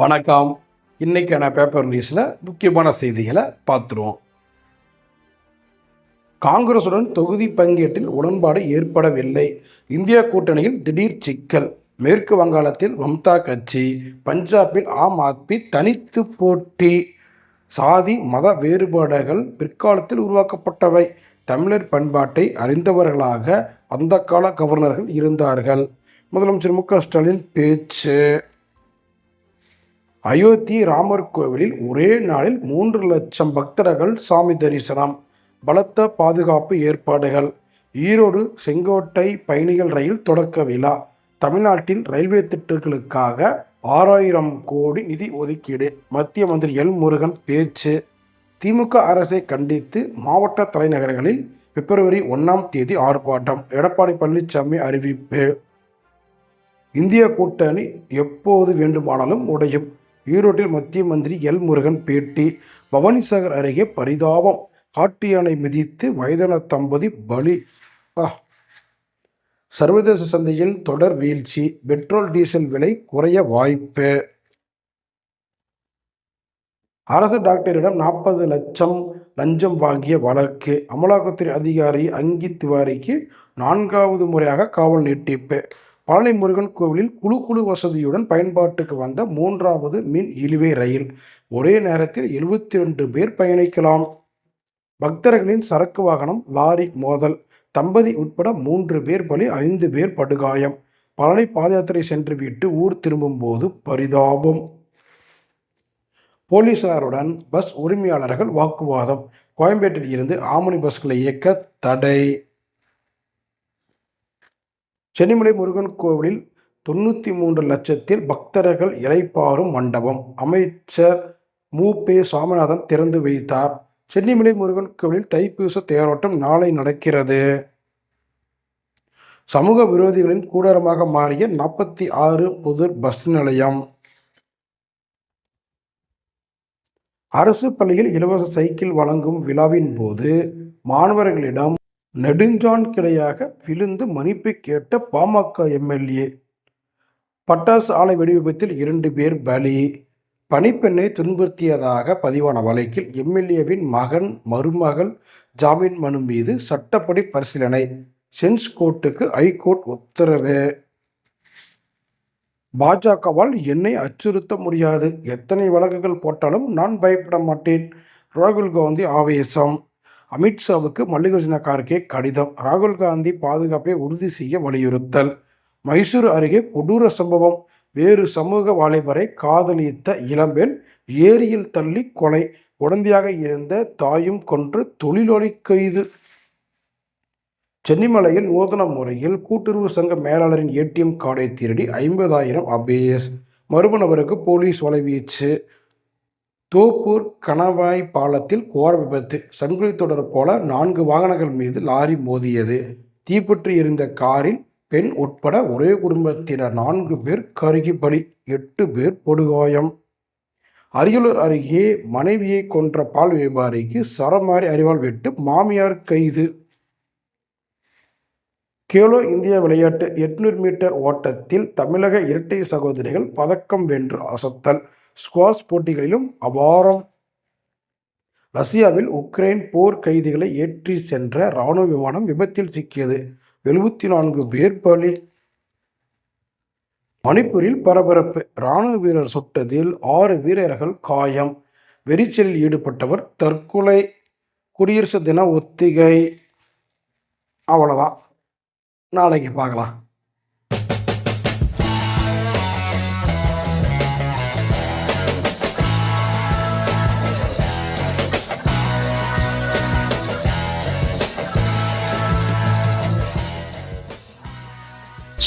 வணக்கம். இன்றைக்கான பேப்பர் நியூஸில் முக்கியமான செய்திகளை பார்த்துருவோம். காங்கிரசுடன் தொகுதி பங்கீட்டில் உடன்பாடு ஏற்படவில்லை. இந்தியா கூட்டணியில் திடீர் சிக்கல். மேற்கு வங்காளத்தில் மம்தா கட்சி பஞ்சாபில் ஆம் ஆத்மி தனித்து போட்டி. சாதி மத வேறுபாடுகள் பிற்காலத்தில் உருவாக்கப்பட்டவை. தமிழர் பண்பாட்டை அறிந்தவர்களாக அந்த கால கவர்னர்கள் இருந்தார்கள். முதலமைச்சர் மு க ஸ்டாலின் பேச்சு. அயோத்தி ராமர் கோவிலில் ஒரே நாளில் மூன்று லட்சம் பக்தர்கள் சாமி தரிசனம் பலத்த பாதுகாப்பு ஏற்பாடுகள் ஈரோடு செங்கோட்டை பயணிகள் ரயில் தொடக்க விழா தமிழ்நாட்டில் ரயில்வே திட்டங்களுக்காக ஆறாயிரம் கோடி நிதி ஒதுக்கீடு மத்திய மந்திரி எல் முருகன் பேச்சு திமுக அரசை கண்டித்து மாவட்ட தலைநகரங்களில் பிப்ரவரி ஒன்றாம் தேதி ஆர்ப்பாட்டம் எடப்பாடி பழனிசாமி அறிவிப்பு. இந்திய கூட்டணி எப்போது வேண்டுமானாலும் உடையும். ஈரோட்டில் மத்திய மந்திரி எல் முருகன் பேட்டி பவானிசாகர் அருகே பரிதாபம் காட்டு யானை மிதித்து வயதான தம்பதி பலி. சர்வதேச சந்தையில் தொடர் வீழ்ச்சி பெட்ரோல் டீசல் விலை குறைய வாய்ப்பு. அரசு டாக்டரிடம் நாற்பது லட்சம் லஞ்சம் வாங்கிய வழக்கு. அமலாக்கத்துறை அதிகாரி அங்கி திவாரிக்கு நான்காவது முறையாக காவல் நீட்டிப்பு. பழனி முருகன் கோவிலில் குழு குழு வசதியுடன் பயன்பாட்டுக்கு வந்த மூன்றாவது மின் இழுவை ரயில். ஒரே நேரத்தில் எழுபத்தி ரெண்டு பேர் பயணிக்கலாம். பக்தர்களின் சரக்கு வாகனம் லாரி மோதல். தம்பதி உட்பட மூன்று பேர் பலி ஐந்து பேர் படுகாயம். பழனி பாதயாத்திரை சென்று விட்டு ஊர் திரும்பும்போது பரிதாபம். போலீசாருடன் பஸ் உரிமையாளர்கள் வாக்குவாதம். கோயம்பேட்டில் இருந்து ஆமணி பஸ்களை இயக்க தடை. சென்னிமலை முருகன் கோவிலில் தொண்ணூற்றி மூன்று லட்சத்தில் பக்தர்கள் இலைப்பாரும் மண்டபம். அமைச்சர் மு. பே. சாமிநாதன் திறந்து வைத்தார். சென்னிமலை முருகன் கோவிலில் தைப்பூச தேரோட்டம் நாளை நடக்கிறது. சமூக விரோதிகளின் கூடாரமாக மாறிய நாற்பத்தி ஆறு புது பஸ் நிலையம். அரசு பள்ளியில் இலவச சைக்கிள் வழங்கும் விழாவின் போது மாணவர்களிடம் நெடுஞ்சான் கிளையாக விழுந்து மன்னிப்பு கேட்ட பாமக எம்எல்ஏ. பட்டாசு ஆலை வெடிவிபத்தில் இரண்டு பேர் பலி. பணிப்பெண்ணை துன்புறுத்தியதாக பதிவான வழக்கில் எம்எல்ஏவின் மகன் மருமகள் ஜாமீன் மனு மீது சட்டப்படி பரிசீலனை. சென்ஸ் கோர்ட்டுக்கு ஐகோர்ட் உத்தரவு. பாஜகவால் என்னை அச்சுறுத்த முடியாது. எத்தனை வழக்குகள் போட்டாலும் நான் பயப்பட மாட்டேன். ராகுல் காந்தி ஆவேசம். அமித்ஷாவுக்கு மல்லிகார்ஜுன கார்கே கடிதம். ராகுல் காந்தி பாதுகாப்பை உறுதி செய்ய வலியுறுத்தல். மைசூர் அருகே கொடூர சம்பவம். வேறு சமூக வாலிபரை காதலித்த இளம்பெண் ஏரியில் தள்ளி கொலை. உடந்தையாக இருந்த தாயும் கொன்று தொழிலாளி கைது. சென்னிமலையில் நூதன முறையில் கூட்டுறவு சங்க மேலாளரின் ஏடிஎம் கார்டை திருடி ஐம்பதாயிரம் அபேஸ் மர்ம நபருக்கு போலீஸ் வலைவீச்சு. தோப்பூர் கணவாய் பாலத்தில் கோர விபத்து. சங்கிலி தொடர் போல நான்கு வாகனங்கள் மீது லாரி மோதியது. தீப்பற்றி எரிந்த காரில் பெண் உட்பட ஒரே குடும்பத்தினர் நான்கு பேர் கருகி பலி எட்டு பேர் படுகாயம். அரியலூர் அருகே மனைவியை கொன்ற பால் வியாபாரிக்கு சரமாரி அறிவால் வெட்டு மாமியார் கைது. கேலோ இந்தியா விளையாட்டு எட்நூறு மீட்டர் ஓட்டத்தில் தமிழக இரட்டை சகோதரிகள் பதக்கம் வென்று அசத்தல். ஸ்குவாஷ் போட்டிகளிலும் அபாரம். ரஷ்யாவில் உக்ரைன் போர் கைதிகளை ஏற்றி சென்ற இராணுவ விமானம் விபத்தில் சிக்கியது. எழுபத்தி நான்கு பேர் பலி. மணிப்பூரில் பரபரப்பு. இராணுவ வீரர் சுட்டதில் ஆறு வீரர்கள் காயம். வெறிச்சலில் ஈடுபட்டவர் தற்கொலை. குடியரசு தின ஒத்திகை. அவ்வளோதான் நாளைக்கு பார்க்கலாம்.